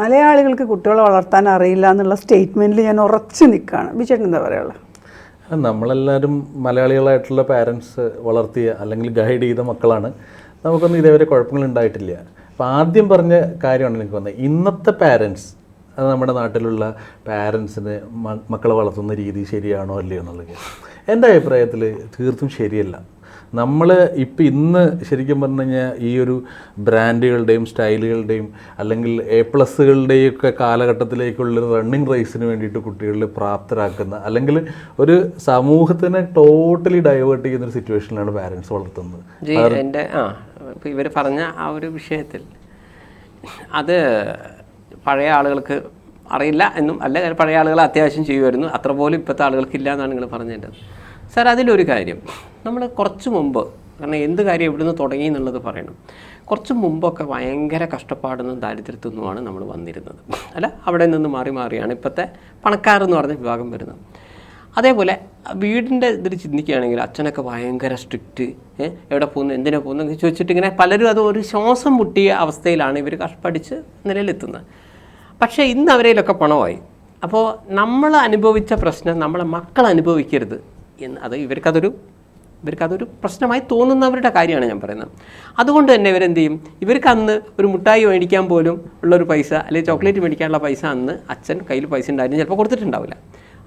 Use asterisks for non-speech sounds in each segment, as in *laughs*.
മലയാളികൾക്ക് കുട്ടികളെ വളർത്താൻ അറിയില്ല എന്നുള്ള സ്റ്റേറ്റ്മെന്റിൽ ഞാൻ ഉറച്ചു നിൽക്കുകയാണ് ബിജേട്ടൻ എന്താ പറയുള്ളത് നമ്മളെല്ലാവരും മലയാളികളായിട്ടുള്ള പാരൻസ് വളർത്തിയ അല്ലെങ്കിൽ ഗൈഡ് ചെയ്ത മക്കളാണ്. നമുക്കൊന്നും ഇതേവരെ കുഴപ്പങ്ങൾ ഉണ്ടായിട്ടില്ല. അപ്പോൾ ആദ്യം പറഞ്ഞ കാര്യമാണ് എനിക്ക് വന്നത് ഇന്നത്തെ പാരൻസ് അത് നമ്മുടെ നാട്ടിലുള്ള പാരൻസിന് മക്കളെ വളർത്തുന്ന രീതി ശരിയാണോ അല്ലയോ എന്നുള്ളത്. എന്റെ അഭിപ്രായത്തിൽ തീർത്തും ശരിയല്ല. നമ്മൾ ഇപ്പം ഇന്ന് ശരിക്കും പറഞ്ഞു കഴിഞ്ഞാൽ ഈ ഒരു ബ്രാൻഡുകളുടെയും സ്റ്റൈലുകളുടെയും അല്ലെങ്കിൽ എ പ്ലസ്സുകളുടെയും ഒക്കെ കാലഘട്ടത്തിലേക്കുള്ള റണ്ണിങ് റേസിന് വേണ്ടിയിട്ട് കുട്ടികളിൽ പ്രാപ്തരാക്കുന്ന അല്ലെങ്കിൽ ഒരു സമൂഹത്തിനെ ടോട്ടലി ഡൈവേർട്ട് ചെയ്യുന്ന ഒരു സിറ്റുവേഷനിലാണ് പാരൻസ് വളർത്തുന്നത്. എന്റെ ആ ഇപ്പോൾ ഇവർ പറഞ്ഞ ആ ഒരു വിഷയത്തിൽ അത് പഴയ ആളുകൾക്ക് അറിയില്ല എന്നും അല്ല പഴയ ആളുകൾ അത്യാവശ്യം ചെയ്യുമായിരുന്നു അത്ര പോലും ഇപ്പോഴത്തെ ആളുകൾക്കില്ല എന്നാണ് നിങ്ങൾ പറഞ്ഞത് സാർ അതിലൊരു കാര്യം. നമ്മൾ കുറച്ച് മുമ്പ് കാരണം എന്ത് കാര്യം എവിടുന്ന് തുടങ്ങി എന്നുള്ളത് പറയണം. കുറച്ച് മുമ്പൊക്കെ ഭയങ്കര കഷ്ടപ്പാടുന്നും ദാരിദ്ര്യത്തിൽ നിന്നുമാണ് നമ്മൾ വന്നിരുന്നത്. അല്ല അവിടെ നിന്ന് മാറി മാറിയാണ് ഇപ്പോഴത്തെ പണക്കാർ എന്ന് പറഞ്ഞ വിഭാഗം വരുന്നത്. അതേപോലെ വീടിന്റെ ഇതിൽ ചിന്തിക്കുകയാണെങ്കിൽ അച്ഛനൊക്കെ ഭയങ്കര സ്ട്രിക്റ്റ് എവിടെ പോകുന്നു എന്തിനാ പോകുന്നു എന്നൊക്കെ ചോദിച്ചിട്ട് ഇങ്ങനെ പലരും അത് ഒരു ശ്വാസം മുട്ടിയ അവസ്ഥയിലാണ് ഇവർ കഷ്ടപ്പടിച്ച് നിലയിലെത്തുന്നത്. പക്ഷേ ഇന്ന് അവരേലൊക്കെ പണമായി. അപ്പോൾ നമ്മൾ അനുഭവിച്ച പ്രശ്നം നമ്മളെ മക്കൾ അനുഭവിക്കരുത് എന്ന് അത് ഇവർക്കതൊരു ഇവർക്കതൊരു പ്രശ്നമായി തോന്നുന്നവരുടെ കാര്യമാണ് ഞാൻ പറയുന്നത്. അതുകൊണ്ട് തന്നെ ഇവരെന്ത് ചെയ്യും ഇവർക്ക് അന്ന് ഒരു മുട്ടായി മേടിക്കാൻ പോലും ഉള്ളൊരു പൈസ അല്ലെങ്കിൽ ചോക്ലേറ്റ് മേടിക്കാനുള്ള പൈസ അന്ന് അച്ഛൻ കയ്യിൽ പൈസ ഉണ്ടായിരുന്നു ചിലപ്പോൾ കൊടുത്തിട്ടുണ്ടാവില്ല.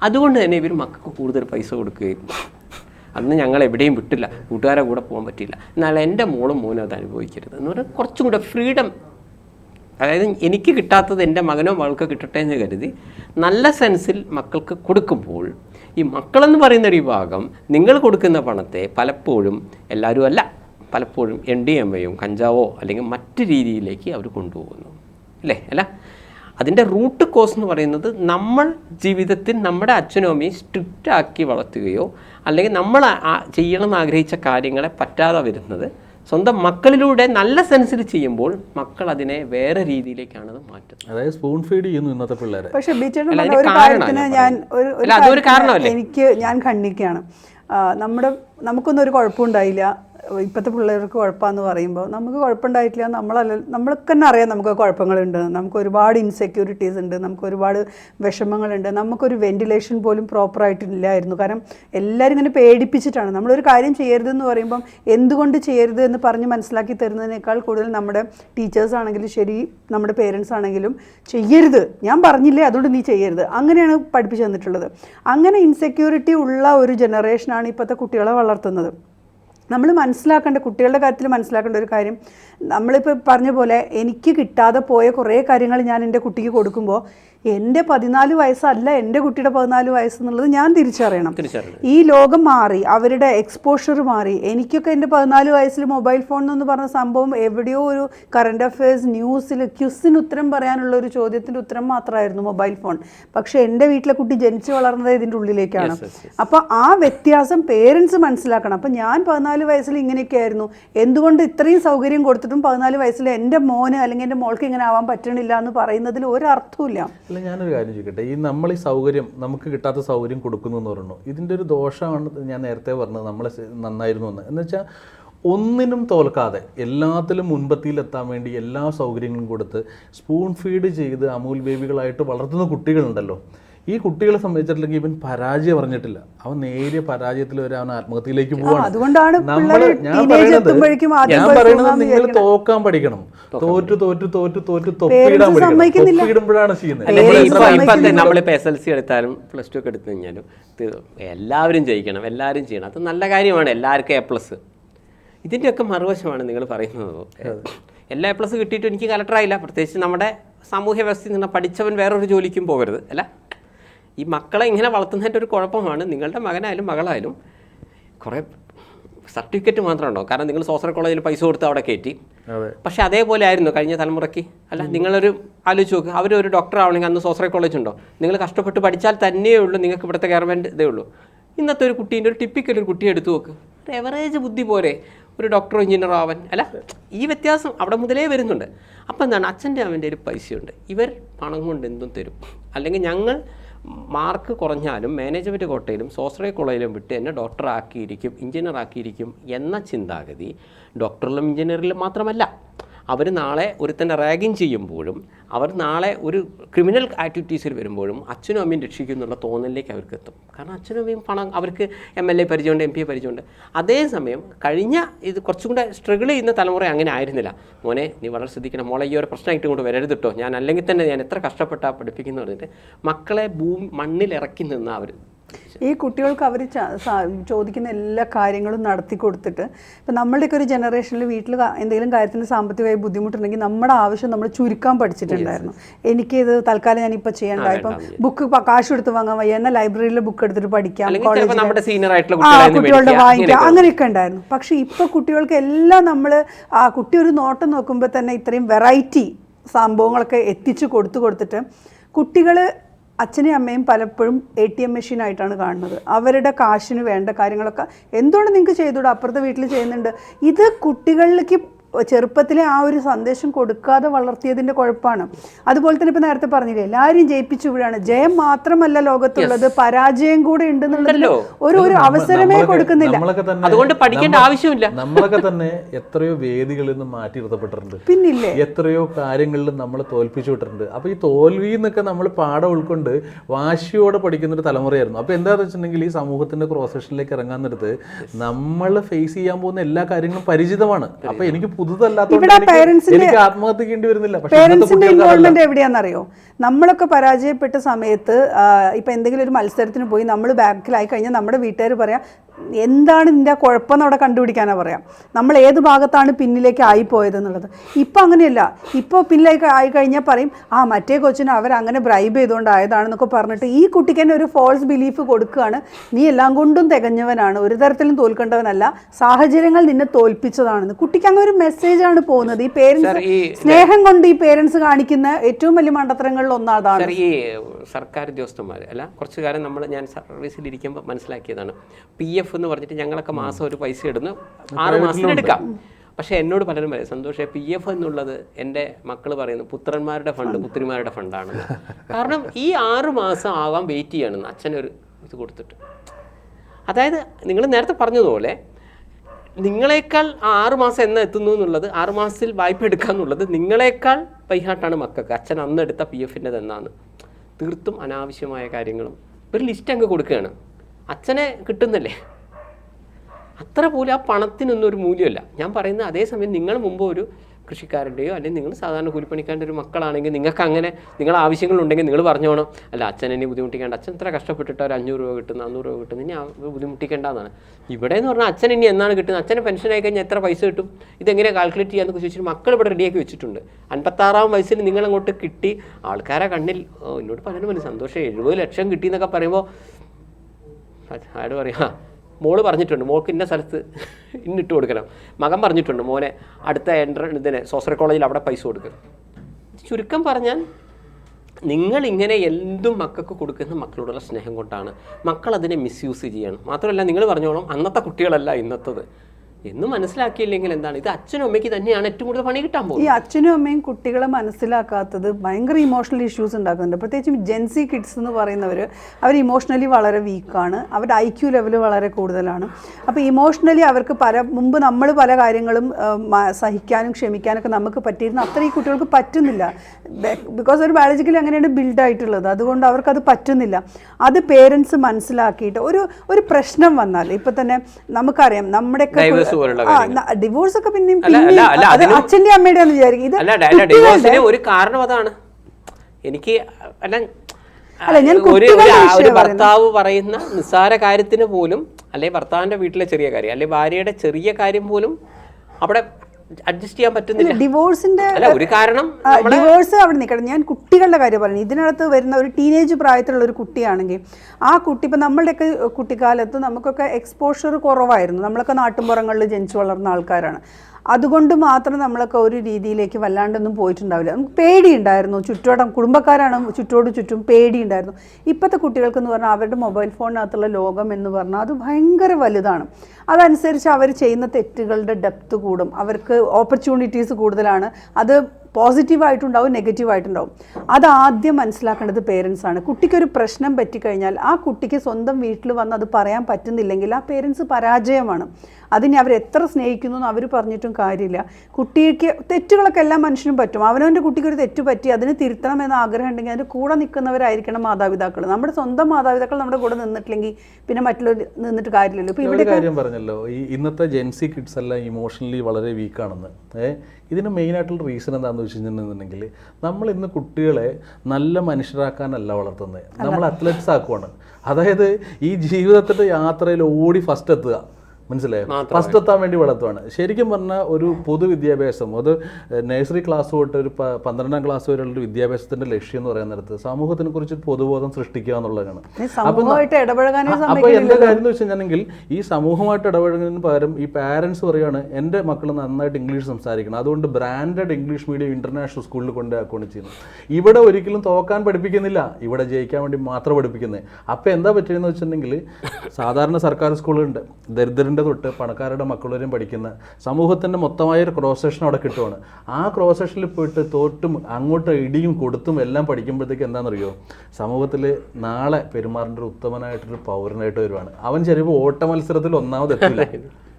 അതുകൊണ്ട് തന്നെ ഇവർ മക്കൾക്ക് കൂടുതൽ പൈസ കൊടുക്കുകയും അന്ന് ഞങ്ങൾ എവിടെയും വിട്ടില്ല കൂട്ടുകാരെ കൂടെ പോകാൻ പറ്റില്ല എന്നാൽ എന്റെ മോളും മോനും അത് അനുഭവിക്കരുത് എന്ന് പറഞ്ഞാൽ കുറച്ചും കൂടെ ഫ്രീഡം. അതായത് എനിക്ക് കിട്ടാത്തത് എന്റെ മകനോ മകൾക്ക് കിട്ടട്ടെ എന്ന് കരുതി നല്ല സെൻസിൽ മക്കൾക്ക് കൊടുക്കുമ്പോൾ ഈ മക്കളെന്ന് പറയുന്ന ഒരു വിഭാഗം നിങ്ങൾ കൊടുക്കുന്ന പണത്തെ പലപ്പോഴും എല്ലാവരും അല്ല പലപ്പോഴും എൻ ഡി എം എയും കഞ്ചാവോ അല്ലെങ്കിൽ മറ്റു രീതിയിലേക്ക് അവർ കൊണ്ടുപോകുന്നു. അല്ലേ? അല്ല? അതിന്റെ റൂട്ട് കോസ് എന്ന് പറയുന്നത് നമ്മൾ ജീവിതത്തിൽ നമ്മുടെ അച്ഛനും അമ്മയും സ്ട്രിക്റ്റ് ആക്കി വളർത്തുകയോ അല്ലെങ്കിൽ നമ്മൾ ചെയ്യണമെന്ന് ആഗ്രഹിച്ച കാര്യങ്ങളെ പറ്റാതെ വരുന്നത് സ്വന്തം മക്കളിലൂടെ നല്ല സെൻസിൽ ചെയ്യുമ്പോൾ മക്കൾ അതിനെ വേറെ രീതിയിലേക്കാണ് അത് മാറ്റുന്നത്. അതായത് സ്പൂൺ ഫീഡ് ചെയ്യുന്നു ഇന്നത്തെ പിള്ളേരെ. പക്ഷെ ബിച്ചേട്ടൻ ഒരു കാര്യത്തിന് ഞാൻ ഒരു അതൊരു കാരണമല്ലേ? എനിക്ക് ഞാൻ ഖണ്ഡിക്കുകയാണ്. നമ്മുടെ നമുക്കൊന്നും ഒരു കുഴപ്പമുണ്ടായില്ല. ഇപ്പോഴത്തെ പിള്ളേർക്ക് കുഴപ്പമെന്ന് പറയുമ്പോൾ നമുക്ക് കുഴപ്പമുണ്ടായിട്ടില്ല. നമ്മളല്ല നമ്മൾക്ക് തന്നെ അറിയാം നമുക്ക് കുഴപ്പങ്ങളുണ്ട്. നമുക്ക് ഒരുപാട് ഇൻസെക്യൂരിറ്റീസ് ഉണ്ട്. നമുക്ക് ഒരുപാട് വിഷമങ്ങളുണ്ട്. നമുക്കൊരു വെന്റിലേഷൻ പോലും പ്രോപ്പറായിട്ടില്ലായിരുന്നു കാരണം എല്ലാവരും ഇങ്ങനെ പേടിപ്പിച്ചിട്ടാണ്. നമ്മളൊരു കാര്യം ചെയ്യരുതെന്ന് പറയുമ്പം എന്തുകൊണ്ട് ചെയ്യരുത് എന്ന് പറഞ്ഞ് മനസ്സിലാക്കി തരുന്നതിനേക്കാൾ കൂടുതൽ നമ്മുടെ ടീച്ചേഴ്സ് ആണെങ്കിലും ശരി നമ്മുടെ പേരൻസ് ആണെങ്കിലും ചെയ്യരുത്. ഞാൻ പറഞ്ഞില്ലേ അതുകൊണ്ട് നീ ചെയ്യരുത്. അങ്ങനെയാണ് പഠിപ്പിച്ചു തന്നിട്ടുള്ളത്. അങ്ങനെ ഇൻസെക്യൂരിറ്റി ഉള്ള ഒരു ജനറേഷനാണ് ഇപ്പോഴത്തെ കുട്ടികളെ വളർത്തുന്നത്. നമ്മൾ മനസ്സിലാക്കേണ്ട കുട്ടികളുടെ കാര്യത്തിൽ മനസ്സിലാക്കേണ്ട ഒരു കാര്യം നമ്മളിപ്പോൾ പറഞ്ഞ പോലെ എനിക്ക് കിട്ടാതെ പോയ കുറേ കാര്യങ്ങൾ ഞാൻ എന്റെ കുട്ടിക്ക് കൊടുക്കുമ്പോൾ എന്റെ പതിനാല് വയസ്സല്ല എന്റെ കുട്ടിയുടെ പതിനാല് വയസ്സ് എന്നുള്ളത് ഞാൻ തിരിച്ചറിയണം. ഈ ലോകം മാറി അവരുടെ എക്സ്പോഷർ മാറി. എനിക്കൊക്കെ എന്റെ പതിനാല് വയസ്സിൽ മൊബൈൽ ഫോൺ എന്ന് പറഞ്ഞ സംഭവം എവിടെയോ ഒരു കറണ്ട് അഫയേഴ്സ് ന്യൂസിൽ ക്യുസിന് ഉത്തരം പറയാനുള്ള ഒരു ചോദ്യത്തിന്റെ ഉത്തരം മാത്രമായിരുന്നു മൊബൈൽ ഫോൺ പക്ഷേ എന്റെ വീട്ടിലെ കുട്ടി ജനിച്ചു വളർന്നത് ഇതിന്റെ ഉള്ളിലേക്കാണ്. അപ്പോൾ ആ വ്യത്യാസം പേരൻസ് മനസ്സിലാക്കണം. അപ്പോൾ ഞാൻ പതിനാല് വയസ്സിൽ ഇങ്ങനെയൊക്കെ ആയിരുന്നു എന്തുകൊണ്ട് ഇത്രയും സൗകര്യം കൊടുത്തിട്ടും പതിനാല് വയസ്സിൽ എന്റെ മോന് അല്ലെങ്കിൽ എന്റെ മോൾക്ക് ഇങ്ങനെ ആവാൻ പറ്റണില്ല എന്ന് പറയുന്നതിൽ ഒരർത്ഥമില്ല അല്ല ഞാനൊരു കാര്യം ചോദിക്കട്ടെ. ഈ നമ്മൾ ഈ സൗകര്യം നമുക്ക് കിട്ടാത്ത സൗകര്യം കൊടുക്കുന്നു എന്ന് പറഞ്ഞു ഇതിന്റെ ഒരു ദോഷമാണ് ഞാൻ നേരത്തെ പറഞ്ഞത്. നമ്മൾ നന്നായിരുന്നു എന്ന്. എന്ന് വെച്ചാൽ ഒന്നിനും തോൽക്കാതെ എല്ലാത്തിലും മുൻപത്തിയിലെത്താൻ വേണ്ടി എല്ലാ സൗകര്യങ്ങളും കൊടുത്ത് സ്പൂൺ ഫീഡ് ചെയ്ത് അമൂൽ ബേബികളായിട്ട് വളർത്തുന്ന കുട്ടികളുണ്ടല്ലോ. ഈ കുട്ടികളെ സംബന്ധിച്ചിട്ടുണ്ടെങ്കിൽ ഇവൻ പരാജയം പറഞ്ഞിട്ടില്ല അവൻ നേരിയ പരാജയത്തിൽ വരെ അവൻ ആത്മഹത്യയിലേക്ക് പോവാണ്. അതുകൊണ്ടാണ് നമ്മൾ ഞാൻ പറയുന്നത് ഞാൻ പറയുന്നത് നിങ്ങൾ തോക്കാൻ പഠിക്കണം. തോറ്റു തോറ്റു തോറ്റു തോറ്റു തൊപ്പിയിടാൻ Parents പഠിക്കണം. തൊപ്പിയിടുമ്പോഴാണ് ചെയ്യുന്നത്. നമ്മളിപ്പോ എസ് എൽ സി എടുത്താലും പ്ലസ് ടു ഒക്കെ എടുത്തു കഴിഞ്ഞാലും എല്ലാവരും ജയിക്കണം എല്ലാവരും ചെയ്യണം. അത് നല്ല കാര്യമാണ്. എല്ലാവർക്കും എ പ്ലസ് ഇതിന്റെയൊക്കെ മറുവശമാണ് നിങ്ങൾ പറയുന്നത്. എല്ലാ എ പ്ലസ് കിട്ടിയിട്ട് എനിക്ക് കലക്ടറായില്ല പ്രത്യേകിച്ച് നമ്മുടെ സാമൂഹ്യ വ്യവസ്ഥയിൽ നിന്ന് പഠിച്ചവൻ വേറൊരു ജോലിക്കും പോകരുത് അല്ല? ഈ മക്കളെ ഇങ്ങനെ വളർത്തുന്നതിന്റെ ഒരു കുഴപ്പമാണ്. നിങ്ങളുടെ മകനായാലും മകളായാലും കുറേ സർട്ടിഫിക്കറ്റ് മാത്രം ഉണ്ടോ കാരണം നിങ്ങൾ സോസർ കോളേജിൽ പൈസ കൊടുത്ത് അവിടെ കയറ്റി. പക്ഷേ അതേപോലെ ആയിരുന്നു കഴിഞ്ഞ തലമുറയ്ക്ക്. അല്ല നിങ്ങളൊരു ആലോചിച്ച് നോക്ക്. അവരൊരു ഡോക്ടർ ആവണമെങ്കിൽ അന്ന് സോസറ കോളേജ് ഉണ്ടോ? നിങ്ങൾ കഷ്ടപ്പെട്ട് പഠിച്ചാൽ തന്നെയേ ഉള്ളൂ നിങ്ങൾക്ക് ഇവിടുത്തെ ഗവൺമെന്റ് ഇതേ ഉള്ളൂ. ഇന്നത്തെ ഒരു കുട്ടീന്റെ ഒരു ടിപ്പിക്കൽ ഒരു കുട്ടിയെ എടുത്തു നോക്ക്. ഒരു എവറേജ് ബുദ്ധി പോരെ ഒരു ഡോക്ടറോ എഞ്ചിനീയറോ ആവാൻ. അല്ല ഈ വ്യത്യാസം അവിടെ മുതലേ വരുന്നുണ്ട്. അപ്പം എന്താണ്? അച്ഛന്റെ അവന്റെ ഒരു പൈസയുണ്ട്. ഇവർ പണം കൊണ്ട് എന്തും തരും. അല്ലെങ്കിൽ ഞങ്ങൾ മാർക്ക് കുറഞ്ഞാലും മാനേജ്മെന്റ് കോട്ടയിലും സ്വാശ്രയ കോളേജിലും വിട്ട് എന്നെ ഡോക്ടറാക്കിയിരിക്കും എഞ്ചിനീയർ ആക്കിയിരിക്കും എന്ന ചിന്താഗതി ഡോക്ടറിലും എഞ്ചിനീയറിലും മാത്രമല്ല. അവർ നാളെ ഒരുത്തന്റെ റാഗിങ് ചെയ്യുമ്പോഴും അവർ നാളെ ഒരു ക്രിമിനൽ ആക്ടിവിറ്റീസിൽ വരുമ്പോഴും അച്ഛനും അമ്മയും രക്ഷിക്കും എന്നുള്ള തോന്നലിലേക്ക് അവർക്ക് എത്തും. കാരണം അച്ഛനും അമ്മയും പണം അവർക്ക് എം എൽ എ പരിചയമുണ്ട് എം പി എ പരിചയമുണ്ട്. അതേസമയം കഴിഞ്ഞ ഇത് കുറച്ചും കൂടെ സ്ട്രഗിൾ ചെയ്യുന്ന തലമുറ അങ്ങനെ ആയിരുന്നില്ല. മോനെ നീ വളരെ ശ്രദ്ധിക്കണം. മോളെ ഈ ഒരു പ്രശ്നമായിട്ട് കൊണ്ട് വരരുത് കേട്ടോ ഞാൻ അല്ലെങ്കിൽ തന്നെ ഞാൻ എത്ര കഷ്ടപ്പെട്ടാണ് പഠിപ്പിക്കുന്നു പറഞ്ഞിട്ട് മക്കളെ ഭൂമി മണ്ണിൽ ഇറക്കി നിന്ന അവർ ഈ കുട്ടികൾക്ക് അവർ ചോദിക്കുന്ന എല്ലാ കാര്യങ്ങളും നടത്തി കൊടുത്തിട്ട് ഇപ്പം നമ്മളുടെയൊക്കെ ഒരു ജനറേഷനിൽ വീട്ടിൽ എന്തെങ്കിലും കാര്യത്തിന് സാമ്പത്തികമായി ബുദ്ധിമുട്ടുണ്ടെങ്കിൽ നമ്മുടെ ആവശ്യം നമ്മൾ ചുരുക്കാൻ പഠിച്ചിട്ടുണ്ടായിരുന്നു. എനിക്കിത് തൽക്കാലം ഞാനിപ്പോൾ ചെയ്യണ്ട. ഇപ്പം ബുക്ക് കാശ് എടുത്ത് വാങ്ങാൻ വയ്യ. എന്നാൽ ലൈബ്രറിയിൽ ബുക്ക് എടുത്തിട്ട് പഠിക്കാം ആ കുട്ടികളുടെ വാങ്ങിക്കാം. അങ്ങനെയൊക്കെ. അങ്ങനെയൊക്കെ ഉണ്ടായിരുന്നു. പക്ഷേ ഇപ്പൊ കുട്ടികൾക്ക് എല്ലാം നമ്മൾ ആ കുട്ടി ഒരു നോട്ടം നോക്കുമ്പോൾ തന്നെ ഇത്രയും വെറൈറ്റി സംഭവങ്ങളൊക്കെ എത്തിച്ചു കൊടുത്തു കൊടുത്തിട്ട് കുട്ടികൾ അച്ഛനെയും അമ്മയും പലപ്പോഴും എ ടി എം മെഷീനായിട്ടാണ് കാണുന്നത്. അവരുടെ കാശിന് വേണ്ട കാര്യങ്ങളൊക്കെ എന്തുകൊണ്ട് നിങ്ങൾക്ക് ചെയ്തുകൂടാ? അപ്പുറത്തെ വീട്ടിൽ ചെയ്യുന്നുണ്ട്. ഇത് കുട്ടികളിലേക്ക് ചെറുപ്പത്തിലെ ആ ഒരു സന്ദേശം കൊടുക്കാതെ വളർത്തിയതിന്റെ കുഴപ്പമാണ്. അതുപോലെ തന്നെ ഇപ്പൊ നേരത്തെ പറഞ്ഞില്ലേ എല്ലാവരും ജയിപ്പിച്ചു ജയം മാത്രമല്ല ലോകത്തുള്ളത് പരാജയം കൂടെ ഉണ്ടെന്നുള്ളതിൽ ഒരു ഒരു അവസരമേ കൊടുക്കുന്നില്ല. അതുകൊണ്ട് പഠിക്കേണ്ട ആവശ്യമില്ല. നമ്മളൊക്കെ തന്നെ എത്രയോ വേദികളിൽ നിന്ന് മാറ്റി നിർത്തപ്പെട്ടിട്ടുണ്ട് പിന്നില്ലേ? എത്രയോ കാര്യങ്ങളിൽ നമ്മൾ തോൽപ്പിച്ചു വിട്ടിട്ടുണ്ട്. അപ്പൊ ഈ തോൽവി എന്നൊക്കെ നമ്മൾ പാഠം ഉൾക്കൊണ്ട് വാശിയോടെ പഠിക്കുന്ന ഒരു തലമുറയായിരുന്നു. അപ്പൊ എന്താന്ന് വെച്ചിട്ടുണ്ടെങ്കിൽ ഈ സമൂഹത്തിന്റെ ക്രോസ് സെക്ഷനിലേക്ക് ഇറങ്ങാൻ നേരത്ത് നമ്മൾ ഫേസ് ചെയ്യാൻ പോകുന്ന എല്ലാ കാര്യങ്ങളും പരിചിതമാണ്. അപ്പൊ എനിക്ക് പേരൻസിന്റെ. ഇൻവോൾവ്മെന്റ് എവിടെയാണെന്നറിയോ നമ്മളൊക്കെ പരാജയപ്പെട്ട സമയത്ത് ഇപ്പൊ എന്തെങ്കിലും ഒരു മത്സരത്തിന് പോയി നമ്മൾ ബാക്കിലായി കഴിഞ്ഞാൽ നമ്മുടെ വീട്ടുകാർ പറയാം എന്താണ് നിന്റെ കുഴപ്പമെന്ന് അവിടെ കണ്ടുപിടിക്കാനാ പറയാം? നമ്മൾ ഏത് ഭാഗത്താണ് പിന്നിലേക്ക് ആയിപ്പോയത് എന്നുള്ളത്. ഇപ്പോൾ അങ്ങനെയല്ല. ഇപ്പോൾ പിന്നിലേക്ക് ആയി കഴിഞ്ഞാൽ പറയും ആ മറ്റേ കൊച്ചിന് അവർ അങ്ങനെ ബ്രൈബ് ചെയ്തുകൊണ്ട് ആയതാണെന്നൊക്കെ പറഞ്ഞിട്ട് ഈ കുട്ടിക്ക് തന്നെ ഒരു ഫോൾസ് ബിലീഫ് കൊടുക്കുകയാണ്. നീ എല്ലാം കൊണ്ടും തികഞ്ഞവനാണ്. ഒരു തരത്തിലും തോൽക്കേണ്ടവനല്ല. സാഹചര്യങ്ങൾ നിന്നെ തോൽപ്പിച്ചതാണെന്ന്. കുട്ടിക്ക് അങ്ങനെ ഒരു മെസ്സേജാണ് പോകുന്നത്. ഈ പേരൻസ് സ്നേഹം കൊണ്ട് ഈ പേരൻസ് കാണിക്കുന്ന ഏറ്റവും വലിയ മണ്ടത്തരങ്ങളിൽ ഒന്നാതാണ്. ഈ സർക്കാർ ഉദ്യോഗസ്ഥന്മാർ അല്ല കുറച്ച് കാലം നമ്മൾ ഞാൻ സർവീസിലിരിക്കുമ്പോൾ മനസ്സിലാക്കിയതാണ്. പി എഫ് എന്ന് പറഞ്ഞിട്ട് ഞങ്ങളൊക്കെ മാസം ഒരു പൈസ ഇടുന്നു. ആറ് മാസത്തിന് എടുക്കാം. പക്ഷേ എന്നോട് പലരും പറയും സന്തോഷേ പി എഫ് എന്നുള്ളത് എന്റെ മക്കൾ പറയുന്നു പുത്രന്മാരുടെ ഫണ്ട് പുത്രിമാരുടെ ഫണ്ടാണ് *laughs* കാരണം ഈ ആറ് മാസം ആവാൻ വെയിറ്റ് ചെയ്യണമെന്ന് അച്ഛനൊരു ഇത് കൊടുത്തിട്ട്. അതായത് നിങ്ങൾ നേരത്തെ പറഞ്ഞതുപോലെ നിങ്ങളെക്കാൾ ആറ് മാസം എന്ന് എത്തുന്നു എന്നുള്ളത് ആറ് മാസത്തിൽ വായ്പ എടുക്കുക എന്നുള്ളത് നിങ്ങളെക്കാൾ പൈഹാട്ടാണ് മക്കൾക്ക്. അച്ഛൻ അന്ന് എടുത്ത പി എഫിന്റെ തന്നാണ് തീർത്തും അനാവശ്യമായ കാര്യങ്ങളും. ഒരു ലിസ്റ്റ് അങ്ങ് കൊടുക്കുകയാണ്. അച്ഛനെ കിട്ടുന്നല്ലേ? അത്ര പോലും ആ പണത്തിനൊന്നും ഒരു മൂല്യമല്ല. ഞാൻ പറയുന്നത് അതേസമയം നിങ്ങൾ മുമ്പ് ഒരു കൃഷിക്കാരന്റെയോ അല്ലെങ്കിൽ നിങ്ങൾ സാധാരണ കൂലിപ്പണിക്കാരന്റെ ഒരു മക്കളാണെങ്കിൽ നിങ്ങൾക്ക് അങ്ങനെ നിങ്ങൾ ആവശ്യങ്ങളുണ്ടെങ്കിൽ നിങ്ങൾ പറഞ്ഞോണം. അല്ല അച്ഛൻ എന്നെ ബുദ്ധിമുട്ടിക്കേണ്ട അച്ഛൻ ഇത്ര കഷ്ടപ്പെട്ടിട്ട് ഒരു അഞ്ഞൂറ് രൂപ കിട്ടുന്ന അഞ്ഞൂറ് രൂപ കിട്ടുന്ന ഇനി ബുദ്ധിമുട്ടിക്കേണ്ടതാണ്. ഇവിടെ എന്ന് പറഞ്ഞാൽ അച്ഛൻ ഇനി എന്നാണ് കിട്ടുന്നത്? അച്ഛന് പെൻഷൻ ആയി കഴിഞ്ഞാൽ എത്ര പൈസ കിട്ടും? ഇതെങ്ങനെ കാൽക്കുലേറ്റ് ചെയ്യാമെന്ന് ചോദിച്ചിട്ട് മക്കൾ ഇവിടെ റെഡിയാക്കി വെച്ചിട്ടുണ്ട്. അൻപത്താറാം വയസ്സിൽ നിങ്ങളങ്ങോട്ട് കിട്ടി ആൾക്കാരെ കണ്ണിൽ എന്നോട് പലരും പറഞ്ഞു സന്തോഷം എഴുപത് ലക്ഷം കിട്ടി എന്നൊക്കെ പറയുമ്പോൾ ആട് പറയാ? മോൾ പറഞ്ഞിട്ടുണ്ട് മോൾക്ക് ഇന്ന സ്ഥലത്ത് ഇന്നിട്ട് കൊടുക്കണം. മകൻ പറഞ്ഞിട്ടുണ്ട് മോനെ അടുത്ത എൻട്രൻ ഇതിന് സോസറി കോളേജിൽ അവിടെ പൈസ കൊടുക്കണം ചുരുക്കം പറഞ്ഞാൽ നിങ്ങൾ ഇങ്ങനെ എന്തും മക്കൾക്ക് കൊടുക്കുന്ന മക്കളോടുള്ള സ്നേഹം കൊണ്ടാണ് മക്കൾ അതിനെ മിസ്യൂസ് ചെയ്യണം. മാത്രമല്ല നിങ്ങൾ പറഞ്ഞോളും അന്നത്തെ കുട്ടികളല്ല ഇന്നത്തത്. എന്ന് മനസ്സിലാക്കിയില്ലെങ്കിൽ എന്താണ്? ഇത് അച്ഛനും അമ്മയ്ക്ക് തന്നെയാണ് ഏറ്റവും കൂടുതൽ പണി കിട്ടാൻ പോകുന്നത്. ഈ അച്ഛനും അമ്മയും കുട്ടികളെ മനസ്സിലാക്കാത്തത് ഭയങ്കര ഇമോഷണൽ ഇഷ്യൂസ് ഉണ്ടാക്കുന്നുണ്ട്. പ്രത്യേകിച്ചും ജെൻസി കിഡ്സ് എന്ന് പറയുന്നവർ അവർ ഇമോഷണലി വളരെ വീക്കാണ് അവരുടെ ഐ ക്യു ലെവൽ വളരെ കൂടുതലാണ്. അപ്പോൾ ഇമോഷണലി അവർക്ക് പല മുമ്പ് നമ്മൾ പല കാര്യങ്ങളും സഹിക്കാനും ക്ഷമിക്കാനൊക്കെ നമുക്ക് പറ്റിയിരുന്നു അത്ര ഈ കുട്ടികൾക്ക് പറ്റുന്നില്ല. ബിക്കോസ് അവർ ബയോളജിക്കലി അങ്ങനെയാണ് ബിൽഡ് ആയിട്ടുള്ളത്. അതുകൊണ്ട് അവർക്കത് പറ്റുന്നില്ല. അത് പേരൻസ് മനസ്സിലാക്കിയിട്ട് ഒരു ഒരു പ്രശ്നം വന്നാൽ ഇപ്പം തന്നെ നമുക്കറിയാം നമ്മുടെയൊക്കെ പോലുള്ള ഡിവോഴ്സ് ഒക്കെ പിന്നെയും അച്ഛന്റെ അമ്മയുടെ വിചാരിക്കും. ഇത് അല്ല ഡിവോഴ്സിന് ഒരു കാരണം അതാണ്. എനിക്ക് അല്ല ഒരു ഭർത്താവ് പറയുന്ന നിസ്സാര കാര്യത്തിന് പോലും അല്ലെ ഭർത്താവിന്റെ വീട്ടിലെ ചെറിയ കാര്യം അല്ലെ ഭാര്യയുടെ ചെറിയ കാര്യം പോലും അവിടെ അഡ്ജസ്റ്റ് ചെയ്യാൻ പറ്റുന്നില്ല. ഡിവോഴ്സിന്റെ ഒരു കാരണം ഡിവോഴ്സ് അവിടെ നിൽക്കണം. ഞാൻ കുട്ടികളുടെ കാര്യം പറഞ്ഞു. ഇതിനകത്ത് വരുന്ന ഒരു ടീനേജ് പ്രായത്തിലുള്ള ഒരു കുട്ടിയാണെങ്കിൽ ആ കുട്ടി ഇപ്പം നമ്മളുടെയൊക്കെ കുട്ടിക്കാലത്ത് നമുക്കൊക്കെ എക്സ്പോഷർ കുറവായിരുന്നു. നമ്മളൊക്കെ നാട്ടുമ്പുറങ്ങളിൽ ജനിച്ചു വളർന്ന ആൾക്കാരാണ്. അതുകൊണ്ട് മാത്രം നമ്മളൊക്കെ ഒരു രീതിയിലേക്ക് വല്ലാണ്ടൊന്നും പോയിട്ടുണ്ടാവില്ല. നമുക്ക് പേടിയുണ്ടായിരുന്നു. ചുറ്റോടം കുടുംബക്കാരാണ് ചുറ്റോട് ചുറ്റും പേടിയുണ്ടായിരുന്നു. ഇപ്പോഴത്തെ കുട്ടികൾക്ക് എന്ന് പറഞ്ഞാൽ അവരുടെ മൊബൈൽ ഫോണിനകത്തുള്ള ലോകം എന്ന് പറഞ്ഞാൽ അത് ഭയങ്കര വലുതാണ്. അതനുസരിച്ച് അവർ ചെയ്യുന്ന തെറ്റുകളുടെ ഡെപ്ത് കൂടും. അവർക്ക് ഓപ്പർച്യൂണിറ്റീസ് കൂടുതലാണ്. അത് പോസിറ്റീവായിട്ടുണ്ടാവും നെഗറ്റീവായിട്ടുണ്ടാവും. അത് ആദ്യം മനസ്സിലാക്കേണ്ടത് പേരൻസ് ആണ്. കുട്ടിക്കൊരു പ്രശ്നം പറ്റിക്കഴിഞ്ഞാൽ ആ കുട്ടിക്ക് സ്വന്തം വീട്ടിൽ വന്ന് അത് പറയാൻ പറ്റുന്നില്ലെങ്കിൽ ആ പേരൻസ് പരാജയമാണ്. അതിനെ അവർ എത്ര സ്നേഹിക്കുന്നു എന്ന് അവർ പറഞ്ഞിട്ടും കാര്യമില്ല. കുട്ടിക്ക് തെറ്റുകളൊക്കെ എല്ലാ മനുഷ്യനും പറ്റും. അവനവന്റെ കുട്ടിക്കൊരു തെറ്റ് പറ്റി അതിന് തിരുത്തണം എന്ന ആഗ്രഹം ഉണ്ടെങ്കിൽ അതിന്റെ കൂടെ നിൽക്കുന്നവരായിരിക്കണം മാതാപിതാക്കൾ. നമ്മുടെ സ്വന്തം മാതാപിതാക്കൾ നമ്മുടെ കൂടെ നിന്നിട്ടില്ലെങ്കിൽ പിന്നെ മറ്റുള്ളവർ നിന്നിട്ട് കാര്യമില്ലല്ലോ. ഇപ്പോൾ ഇവിടെ കാര്യം പറഞ്ഞല്ലോ ഈ ഇന്നത്തെ ജെൻസി കിഡ്സ് എല്ലാം ഇമോഷണലി വളരെ വീക്കാണെന്ന് ഏഹ് ഇതിന് മെയിനായിട്ടുള്ള റീസൺ എന്താണെന്ന് വെച്ച് കഴിഞ്ഞിട്ടുണ്ടെങ്കിൽ നമ്മൾ ഇന്ന് കുട്ടികളെ നല്ല മനുഷ്യരാക്കാനല്ല വളർത്തുന്നത്. നമ്മൾ അത്ലറ്റ്സ് ആക്കുവാണ്. അതായത് ഈ ജീവിതത്തിന്റെ യാത്രയിൽ ഓടി ഫസ്റ്റ് എത്തുക. മനസ്സിലായോ? ഫസ്റ്റ് എത്താൻ വേണ്ടി വളർത്തുവാണ്. ശരിക്കും പറഞ്ഞാൽ ഒരു പൊതുവിദ്യാഭ്യാസം അത് നഴ്സറി ക്ലാസ് തൊട്ട് ഒരു പന്ത്രണ്ടാം ക്ലാസ് വരെയുള്ള ഒരു വിദ്യാഭ്യാസത്തിന്റെ ലക്ഷ്യം എന്ന് പറയുന്നിടത്ത് സമൂഹത്തിനെ കുറിച്ച് ഒരു പൊതുബോധം സൃഷ്ടിക്കുക എന്നുള്ളതാണ്. അപ്പൊ എന്റെ കാര്യം എന്ന് വെച്ചിട്ടുണ്ടെങ്കിൽ ഈ സമൂഹമായിട്ട് ഇടപഴകുന്നതിന് പകരം ഈ പാരന്റ്സ് പറയുകയാണ് എന്റെ മക്കൾ നന്നായിട്ട് ഇംഗ്ലീഷ് സംസാരിക്കണം. അതുകൊണ്ട് ബ്രാൻഡഡ് ഇംഗ്ലീഷ് മീഡിയം ഇന്റർനാഷണൽ സ്കൂളിൽ കൊണ്ട് അക്കൗണ്ട് ചെയ്യുന്നു ഇവിടെ ഒരിക്കലും തോക്കാൻ പഠിപ്പിക്കുന്നില്ല. ഇവിടെ ജയിക്കാൻ വേണ്ടി മാത്രം പഠിപ്പിക്കുന്നത്. അപ്പോൾ എന്താ പറ്റിയെന്ന് വെച്ചിട്ടുണ്ടെങ്കിൽ സാധാരണ സർക്കാർ സ്കൂളുണ്ട് ദരിദ്രന്റെ തൊട്ട് പണക്കാരുടെ മക്കൾ വരെയും പഠിക്കുന്ന സമൂഹത്തിന്റെ മൊത്തമായ ഒരു ക്രോസ് സെക്ഷൻ അവിടെ കിട്ടുവാണ്. ആ ക്രോസ് സെക്ഷനിൽ പോയിട്ട് തോട്ടും അങ്ങോട്ട് ഇടിയും കൊടുത്തും എല്ലാം പഠിക്കുമ്പോഴത്തേക്ക് എന്താണെന്നറിയോ? സമൂഹത്തിൽ നാളെ പെരുമാറിന്റെ ഒരു ഉത്തമനായിട്ടൊരു പൗരനായിട്ട് വരുവാണ്. അവൻ ചിലപ്പോൾ ഓട്ട മത്സരത്തിൽ ഒന്നാമത് എത്തില്ല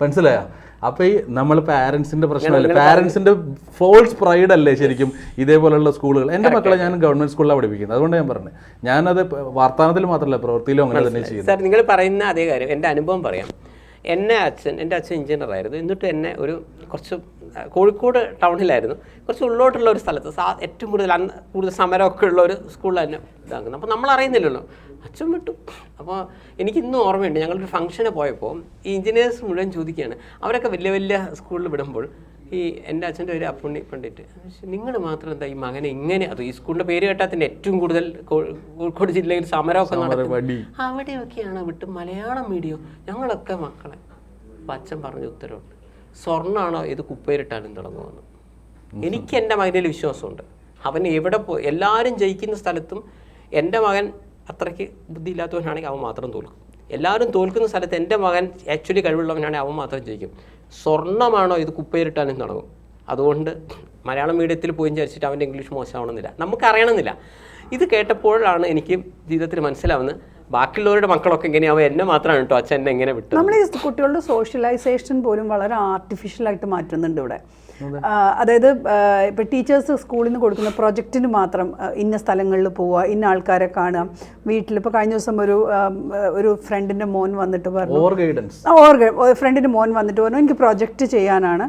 മനസ്സിലായോ? അപ്പൊ ഈ നമ്മൾ പാരന്റ്സിന്റെ പ്രശ്നമല്ല? പാരന്റ്സിന്റെ ഫോൾസ് പ്രൈഡ് അല്ലേ ശരിക്കും ഇതേപോലെയുള്ള സ്കൂളുകൾ? എന്റെ മക്കളെ ഞാൻ ഗവൺമെന്റ് സ്കൂളിലാണ് പഠിപ്പിക്കുന്നത്. അതുകൊണ്ട് ഞാൻ പറഞ്ഞത് ഞാനത് വാർത്താനത്തിൽ മാത്രമല്ല പ്രവൃത്തിയിലും അങ്ങനെ തന്നെ ചെയ്യുന്നത്. സാർ നിങ്ങൾ പറയുന്ന അതേ കാര്യം. എന്റെ അനുഭവം പറയാം. എന്നെ അച്ഛൻ എന്റെ അച്ഛൻ എഞ്ചിനീയറായിരുന്നു എന്നിട്ട് എന്നെ ഒരു കുറച്ച് കോഴിക്കോട് ടൗണിലായിരുന്നു. കുറച്ച് ഉള്ളോട്ടുള്ള ഒരു സ്ഥലത്ത് സാ ഏറ്റവും കൂടുതൽ അന്ന് കൂടുതൽ സമരമൊക്കെ ഉള്ള ഒരു സ്കൂളിൽ തന്നെ ഇതാക്കുന്നത് അപ്പോൾ നമ്മൾ അറിയുന്നില്ലല്ലോ. അച്ഛൻ വിട്ടു. അപ്പോൾ എനിക്ക് ഇന്നും ഓർമ്മയുണ്ട്. ഞങ്ങളൊരു ഫംഗ്ഷന് പോയപ്പോൾ ഈ എഞ്ചിനീയേഴ്സ് മുഴുവൻ ചോദിക്കുകയാണ്. അവരൊക്കെ വലിയ വലിയ സ്കൂളിൽ വിടുമ്പോൾ ഈ എന്റെ അച്ഛന്റെ ഒരു അപ്പുണ്ണി പണ്ടിട്ട് നിങ്ങൾ മാത്രം എന്താ ഈ മകനെ ഇങ്ങനെ അത് ഈ സ്കൂളിന്റെ പേര് കേട്ടാത്തിന്റെ തന്നെ ഏറ്റവും കൂടുതൽ കോഴിക്കോട് ജില്ലയിൽ സമരമൊക്കെ നടക്കുന്നത് വടി അവിടെയൊക്കെയാണ് വിട്ട് മലയാളം മീഡിയം ഞങ്ങളൊക്കെ മക്കളെ. അച്ഛൻ പറഞ്ഞ ഉത്തരവുണ്ട്. സ്വർണമാണോ ഇത് കുപ്പയിലിട്ടാലും തുടങ്ങുമെന്ന് എനിക്ക് എന്റെ മകനിൽ വിശ്വാസമുണ്ട്. അവൻ എവിടെ പോയി എല്ലാവരും ജയിക്കുന്ന സ്ഥലത്തും എന്റെ മകൻ അത്രയ്ക്ക് ബുദ്ധിയില്ലാത്തവനാണെങ്കിൽ അവൻ മാത്രം തോൽക്കും. എല്ലാവരും തോൽക്കുന്ന സ്ഥലത്ത് എന്റെ മകൻ ആക്ച്വലി കഴിവുള്ളവനാണെങ്കിൽ അവൻ മാത്രം ജയിക്കും. സ്വർണമാണോ ഇത് കുപ്പയിലിട്ടാലും തുടങ്ങും. അതുകൊണ്ട് മലയാളം മീഡിയത്തിൽ പോയി ചരിച്ചിട്ട് അവന്റെ ഇംഗ്ലീഷ് മോശമാവണമെന്നില്ല. നമുക്കറിയണമെന്നില്ല. ഇത് കേട്ടപ്പോഴാണ് എനിക്ക് ജീവിതത്തിൽ മനസ്സിലാവുന്നത് ബാക്കിയുള്ളവരുടെ മക്കളൊക്കെ എങ്ങനെയാവും എന്നെ മാത്രമാണ് കേട്ടോ. അച്ഛൻ എങ്ങനെ വിട്ടു നമ്മൾ ഈ കുട്ടികളുടെ സോഷ്യലൈസേഷൻ പോലും വളരെ ആർട്ടിഫിഷ്യലായിട്ട് മാറ്റുന്നുണ്ട് ഇവിടെ. അതായത് ഇപ്പം ടീച്ചേഴ്സ് സ്കൂളിൽ നിന്ന് കൊടുക്കുന്ന പ്രൊജക്റ്റിന് മാത്രം ഇന്ന സ്ഥലങ്ങളിൽ പോവുക ഇന്ന ആൾക്കാരെ കാണുക. വീട്ടിൽ ഇപ്പോൾ കഴിഞ്ഞ ദിവസം ഒരു ഒരു ഫ്രണ്ടിന്റെ മോൻ വന്നിട്ട് പറഞ്ഞു. ഓർ ഗൈഡൻസ് ഓർഗ ഫ്രണ്ടിന്റെ മോൻ വന്നിട്ട് പറഞ്ഞു എനിക്ക് പ്രൊജക്റ്റ് ചെയ്യാനാണ്.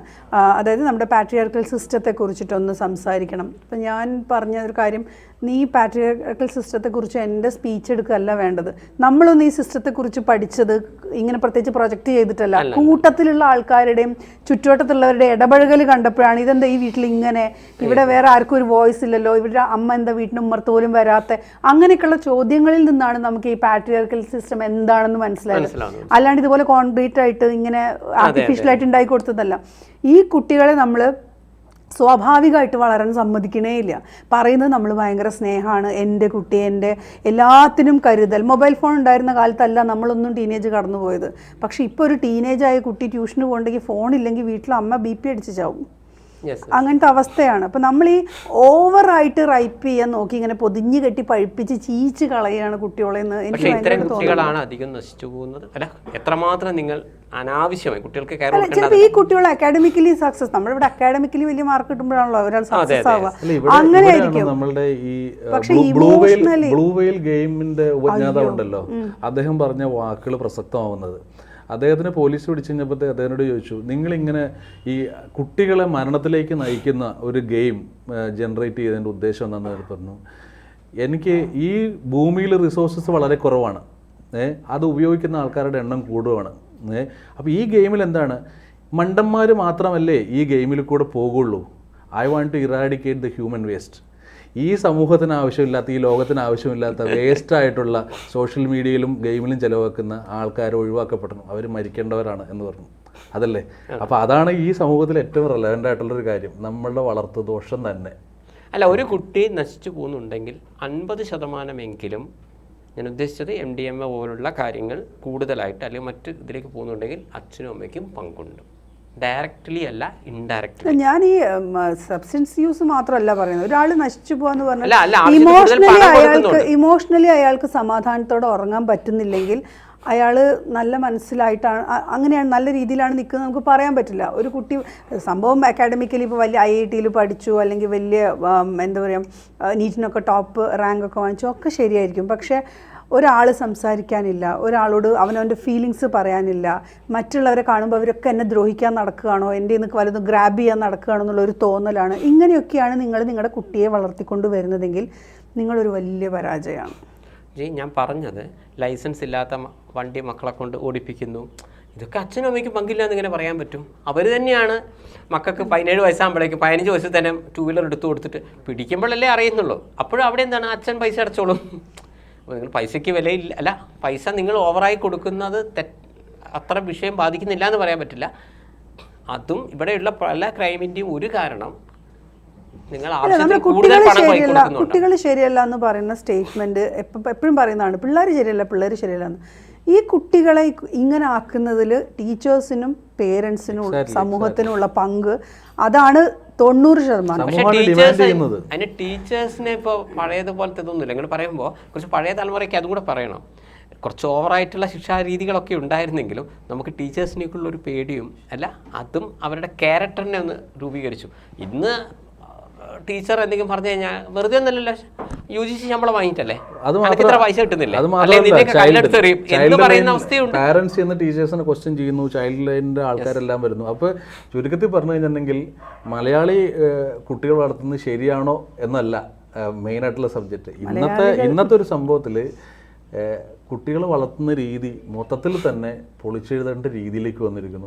അതായത് നമ്മുടെ പാട്രിയാർക്കൽ സിസ്റ്റത്തെ കുറിച്ചിട്ടൊന്ന് സംസാരിക്കണം. അപ്പം ഞാൻ പറഞ്ഞ ഒരു കാര്യം നീ പാട്രിയാർക്കൽ സിസ്റ്റത്തെക്കുറിച്ച് എന്റെ സ്പീച്ച് എടുക്കുകയല്ല വേണ്ടത്. നമ്മളൊന്നും ഈ സിസ്റ്റത്തെക്കുറിച്ച് പഠിച്ചത് ഇങ്ങനെ പ്രത്യേകിച്ച് പ്രൊജക്റ്റ് ചെയ്തിട്ടല്ല. കൂട്ടത്തിലുള്ള ആൾക്കാരുടെയും ചുറ്റുവട്ടത്തുള്ളവരുടെ ഇടപഴകൽ കണ്ടപ്പോഴാണ് ഇതെന്താ ഈ വീട്ടിൽ ഇങ്ങനെ? ഇവിടെ വേറെ ആർക്കും ഒരു വോയിസ് ഇല്ലല്ലോ. ഇവരുടെ അമ്മ എന്താ വീട്ടിന് ഉമ്മർത്ത് പോലും വരാത്ത. അങ്ങനെയൊക്കെയുള്ള ചോദ്യങ്ങളിൽ നിന്നാണ് നമുക്ക് ഈ പാട്രിയാർക്കൽ സിസ്റ്റം എന്താണെന്ന് മനസ്സിലായത്. അല്ലാണ്ട് ഇതുപോലെ കോൺക്രീറ്റ് ആയിട്ട് ഇങ്ങനെ ആർട്ടിഫിഷ്യൽ ആയിട്ട് ഉണ്ടാക്കി കൊടുത്തതല്ല. ഈ കുട്ടികളെ നമ്മൾ സ്വാഭാവികമായിട്ട് വളരാൻ സമ്മതിക്കണേ ഇല്ല പറയുന്നത് നമ്മൾ ഭയങ്കര സ്നേഹമാണ്. എന്റെ കുട്ടി എന്റെ എല്ലാത്തിനും കരുതൽ. മൊബൈൽ ഫോൺ ഉണ്ടായിരുന്ന കാലത്തല്ല നമ്മളൊന്നും ടീനേജ് കടന്നു പോയത് പക്ഷേ ഇപ്പോൾ ഒരു ടീനേജായ കുട്ടി ട്യൂഷന് പോകണമെങ്കിൽ ഫോണില്ലെങ്കിൽ വീട്ടിൽ അമ്മ ബി പി അടിച്ച് ചാവും. അങ്ങനത്തെ അവസ്ഥയാണ്. അപ്പം നമ്മൾ ഈ ഓവറായിട്ട് റൈപ്പ് ചെയ്യാൻ നോക്കി ഇങ്ങനെ പൊതിഞ്ഞു കെട്ടി പഴിപ്പിച്ച് ചീച്ച് കളയാണ് കുട്ടികളെ എന്ന് എനിക്ക് ഇത്തരം കുട്ടികളാണ് അധികം നശിച്ചു പോകുന്നത്. അല്ല എത്രമാത്രം നിങ്ങൾ അനാവശ്യമായി കുട്ടികൾക്ക് അല്ല ചിലപ്പോൾ ഈ കുട്ടികൾ അക്കാഡമിക്കലി സക്സസ് നമ്മളിവിടെ അക്കാഡമിക്കലി വലിയ മാർക്ക് കിട്ടുമ്പോഴാണല്ലോ ഒരാൾ സക്സസ് ആവുക. അങ്ങനെ ആയിരിക്കും നമ്മളുടെ ഈ ബ്ലൂ വെയിൽ ബ്ലൂ വെയിൽ ഗെയിമിന്റെ ഉപജ്ഞാതാവ് ഉണ്ടല്ലോ. അദ്ദേഹം പറഞ്ഞ വാക്കുകൾ പ്രസക്തമാവുന്നത്. അദ്ദേഹത്തിന് പോലീസ് പിടിച്ചു കഴിഞ്ഞപ്പോഴത്തെ അദ്ദേഹത്തിനോട് ചോദിച്ചു നിങ്ങളിങ്ങനെ ഈ കുട്ടികളെ മരണത്തിലേക്ക് നയിക്കുന്ന ഒരു ഗെയിം ജനറേറ്റ് ചെയ്തതിന്റെ ഉദ്ദേശം എന്താണെന്ന് പറഞ്ഞു. എനിക്ക് ഈ ഭൂമിയിൽ റിസോഴ്സസ് വളരെ കുറവാണ്. അത് ഉപയോഗിക്കുന്ന ആൾക്കാരുടെ എണ്ണം കൂടുവാണ്. അപ്പോൾ ഈ ഗെയിമിൽ എന്താണ്? മണ്ടന്മാർ മാത്രമല്ലേ ഈ ഗെയിമിൽ കൂടെ പോകുള്ളൂ. I want to eradicate the human waste ഈ സമൂഹത്തിന് ആവശ്യമില്ലാത്ത ഈ ലോകത്തിന് ആവശ്യമില്ലാത്ത വേസ്റ്റ് ആയിട്ടുള്ള സോഷ്യൽ മീഡിയയിലും ഗെയിമിലും ചിലവാക്കുന്ന ആൾക്കാർ ഒഴിവാക്കപ്പെടണം. അവർ മരിക്കേണ്ടവരാണ് എന്ന് പറഞ്ഞു. അതല്ലേ? അപ്പോൾ അതാണ് ഈ സമൂഹത്തിൽ ഏറ്റവും റിലവന്റ് ആയിട്ടുള്ളൊരു കാര്യം. നമ്മളുടെ വളർത്തു ദോഷം തന്നെ. അല്ല ഒരു കുട്ടി നശിച്ചു പോകുന്നുണ്ടെങ്കിൽ അൻപത് ശതമാനമെങ്കിലും ഞാൻ ഉദ്ദേശിച്ചത് എം ഡി എം എ പോലുള്ള കാര്യങ്ങൾ കൂടുതലായിട്ട് അല്ലെങ്കിൽ മറ്റ് ഇതിലേക്ക് പോകുന്നുണ്ടെങ്കിൽ അച്ഛനും അമ്മയ്ക്കും പങ്കുണ്ട്. ഡയറക്റ്റ്ലി അല്ല ഇൻഡയറക്ട്ലി ഞാൻ ഈ സബ്സ്റ്റൻസ് യൂസ് മാത്രമല്ല പറയുന്നത്. ഒരാൾ നശിച്ചു പോവാന്ന് പറഞ്ഞാൽ ഇമോഷണലി അയാൾക്ക് ഇമോഷണലി അയാൾക്ക് സമാധാനത്തോടെ ഉറങ്ങാൻ പറ്റുന്നില്ലെങ്കിൽ അയാൾ നല്ല മനസ്സിലായിട്ടാണ് അങ്ങനെയാണ് നല്ല രീതിയിലാണ് നിൽക്കുന്നത് നമുക്ക് പറയാൻ പറ്റില്ല. ഒരു കുട്ടി സംഭവം അക്കാഡമിക്കലി ഇപ്പോൾ വലിയ ഐ ഐ ടിയിൽ പഠിച്ചു അല്ലെങ്കിൽ വലിയ എന്താ പറയുക നീറ്റിനൊക്കെ ടോപ്പ് റാങ്ക് ഒക്കെ വാങ്ങിച്ചു ഒക്കെ ശരിയായിരിക്കും. പക്ഷേ ഒരാൾ സംസാരിക്കാനില്ല ഒരാളോട് അവനവന്റെ ഫീലിങ്സ് പറയാനില്ല മറ്റുള്ളവരെ കാണുമ്പോൾ അവരൊക്കെ എന്നെ ദ്രോഹിക്കാൻ നടക്കുകയാണോ എന്റെ നിന്ന് വലുതും ഗ്രാബ് ചെയ്യാൻ നടക്കുകയാണോ എന്നുള്ളൊരു തോന്നലാണ്. ഇങ്ങനെയൊക്കെയാണ് നിങ്ങൾ നിങ്ങളുടെ കുട്ടിയെ വളർത്തിക്കൊണ്ട് വരുന്നതെങ്കിൽ നിങ്ങളൊരു വലിയ പരാജയമാണ്. ജി ഞാൻ പറഞ്ഞത് ലൈസൻസ് ഇല്ലാത്ത വണ്ടി മക്കളെ കൊണ്ട് ഓടിപ്പിക്കുന്നു. ഇതൊക്കെ അച്ഛനും അമ്മയ്ക്കും പങ്കില്ല എന്ന് ഇങ്ങനെ പറയാൻ പറ്റും. അവർ തന്നെയാണ് മക്കൾക്ക് പതിനേഴ് വയസ്സാകുമ്പോഴേക്കും പതിനഞ്ച് വയസ്സിൽ തന്നെ ടൂ വീലർ എടുത്തു കൊടുത്തിട്ട് പിടിക്കുമ്പോഴല്ലേ അറിയുന്നുള്ളൂ. അപ്പോഴും അവിടെ എന്താണ്? അച്ഛൻ പൈസ അടച്ചോളും. അപ്പോൾ നിങ്ങൾ പൈസയ്ക്ക് വിലയില്ല. അല്ല പൈസ നിങ്ങൾ ഓവറായി കൊടുക്കുന്നത് തെറ്റ് അത്ര വിഷയം ബാധിക്കുന്നില്ല എന്ന് പറയാൻ പറ്റില്ല. അതും ഇവിടെയുള്ള പല ക്രൈമിന്റെയും ഒരു കാരണം കുട്ടികൾ ശരിയല്ല കുട്ടികൾ ശരിയല്ല എന്ന് പറയുന്ന സ്റ്റേറ്റ്മെന്റ് എപ്പോഴും പറയുന്നതാണ് പിള്ളേർ ശരിയല്ല പിള്ളേർ ശരിയല്ല എന്ന്. ഈ കുട്ടികളെ ഇങ്ങനെ ആക്കുന്നതിൽ ടീച്ചേഴ്സിനും പേരൻസിനും സമൂഹത്തിനുമുള്ള പങ്ക് അതാണ് തൊണ്ണൂറ് ശതമാനം. അതിന് ടീച്ചേഴ്സിനെ ഇപ്പോൾ പഴയതുപോലത്തെ ഇതൊന്നുമില്ല. നിങ്ങൾ പറയുമ്പോൾ കുറച്ച് പഴയ തലമുറയ്ക്ക് അതും കൂടെ പറയണം. കുറച്ച് ഓവറായിട്ടുള്ള ശിക്ഷാ രീതികളൊക്കെ ഉണ്ടായിരുന്നെങ്കിലും നമുക്ക് ടീച്ചേഴ്സിനേക്കുള്ള ഒരു പേടിയും അല്ല അതും അവരുടെ ക്യാരക്ടറിനെ ഒന്ന് രൂപീകരിച്ചു. ഇന്ന് ടീച്ചർ എന്തെങ്കിലും പറഞ്ഞു കഴിഞ്ഞാൽ വെറുതെ ഒന്നല്ലല്ലോ യു ജി സി ശമ്പളം വാങ്ങിയിട്ടല്ലേ? അത് മാത്രം പൈസ കിട്ടുന്നില്ലേ? എന്ന് പറയുന്ന അവസ്ഥയുണ്ട്. പാരന്റ്സ് ടീച്ചേഴ്സിനെ ക്വസ്റ്റ്യൻ ചെയ്യുന്നു ചൈൽഡ് ലൈനിന്റെ ആൾക്കാരെല്ലാം വരുന്നു. അപ്പൊ ചുരുക്കത്തിൽ പറഞ്ഞു കഴിഞ്ഞിട്ടുണ്ടെങ്കിൽ മലയാളി കുട്ടികൾ വളർത്തുന്നത് ശരിയാണോ എന്നല്ല മെയിൻ ആയിട്ടുള്ള സബ്ജക്റ്റ് ഇന്നത്തെ ഇന്നത്തെ ഒരു സംഭവത്തിൽ കുട്ടികളെ വളർത്തുന്ന രീതി മൊത്തത്തിൽ തന്നെ പൊളിച്ചെഴുതേണ്ട രീതിയിലേക്ക് വന്നിരിക്കുന്നു.